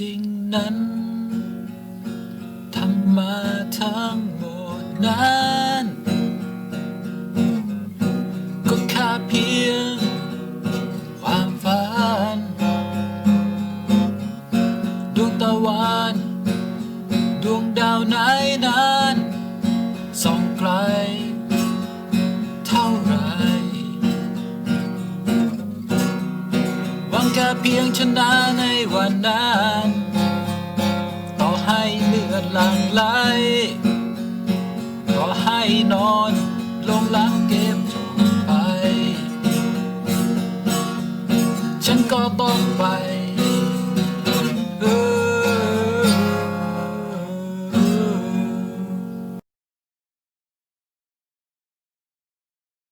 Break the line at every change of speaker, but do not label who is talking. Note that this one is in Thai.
จริงนั้นทำมาทั้งหมดนั้นก็แค่เพียงความฝันดวงตะวันดวงดาวไหนนั้นส่องไกล เท่าไรหวังแค่เพียงชนะในวันนั้น ดหลังไหลขอให้นอนลงหลังเก็บจบไป ฉันก็ต้องไป